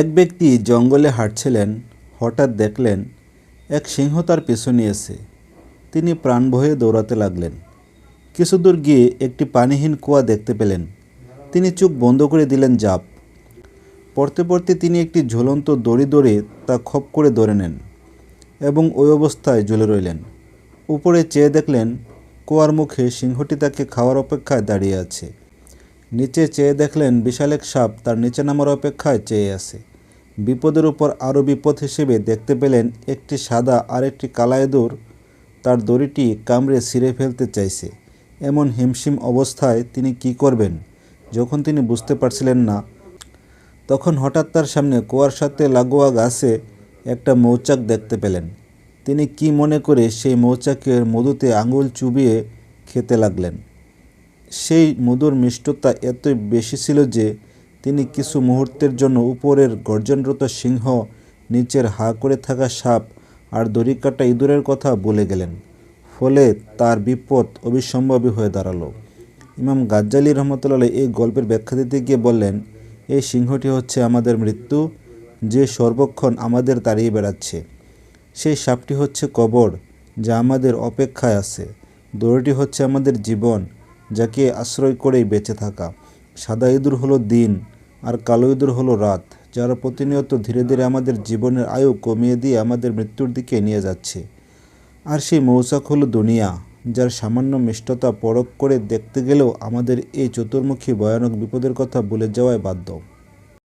এক ব্যক্তি জঙ্গলে হাঁটছিলেন, হঠাৎ দেখলেন এক সিংহ তার পিছু নিয়েছে তিনি প্রাণ ভয়ে দৌড়াতে লাগলেন। কিছু দূর গিয়ে একটি পানিহীন কুয়া দেখতে পেলেন। তিনি চোখ বন্ধ করে দিলেন জাপ। পড়তে পড়তে তিনি একটি ঝুলন্ত দড়ি ধরে তা খপ করে ধরে নেন এবং ওই অবস্থায় ঝুলে রইলেন। উপরে চেয়ে দেখলেন কুয়ার মুখে সিংহটি তাকে খাওয়ার অপেক্ষায় দাঁড়িয়ে আছে। নিচে চেয়ে দেখলেন বিশাল এক সাপ তার নিচে নামার অপেক্ষায় চেয়ে আছে। বিপদের উপর আরও বিপদ হিসেবে দেখতে পেলেন একটি সাদা আর একটি কালা ইঁদুর তার দড়িটি কামড়ে ছিঁড়ে ফেলতে চাইছে। এমন হিমশিম অবস্থায় তিনি কি করবেন? যখন তিনি বুঝতে পারছিলেন না, তখন হঠাৎ তার সামনে কুয়ার সাথে লাগোয়া গাছে একটা মৌচাক দেখতে পেলেন। তিনি কি মনে করে সেই মৌচাকের মধুতে আঙুল চুবিয়ে খেতে লাগলেন? সেই মধুর মিষ্টতা এতই বেশি ছিল যে তিনি কিছু মুহূর্তের জন্য উপরের গর্জনরত সিংহ নিচের হা করে থাকা সাপ আর দড়ি কাটা ইঁদুরের কথা বলে গেলেন। ফলে তার বিপদ অবিসম্ভাবী হয়ে দাঁড়াল। ইমাম গাজ্জালি রহমতুল্লাহ এই গল্পের ব্যাখ্যা দিতে গিয়ে বললেন, এই সিংহটি হচ্ছে আমাদের মৃত্যু, যে সর্বক্ষণ আমাদের তাড়িয়ে বেড়াচ্ছে। সেই সাপটি হচ্ছে কবর, যা আমাদের অপেক্ষায় আছে। দড়িটি হচ্ছে আমাদের জীবন যাকে আশ্রয় করেই বেঁচে থাকা। সাদা ইঁদুর হলো দিন, আর কালো ইঁদুর হলো রাত, যারা প্রতিনিয়ত ধীরে ধীরে আমাদের জীবনের আয়ু কমিয়ে দিয়ে আমাদের মৃত্যুর দিকে নিয়ে যাচ্ছে। আর সেই মৌচাক হলো দুনিয়া, যার সামান্য মিষ্টতা পরখ করে দেখতে গেলেও আমাদের এই চতুর্মুখী ভয়ানক বিপদের কথা ভুলে যাওয়ায় বাধ্য।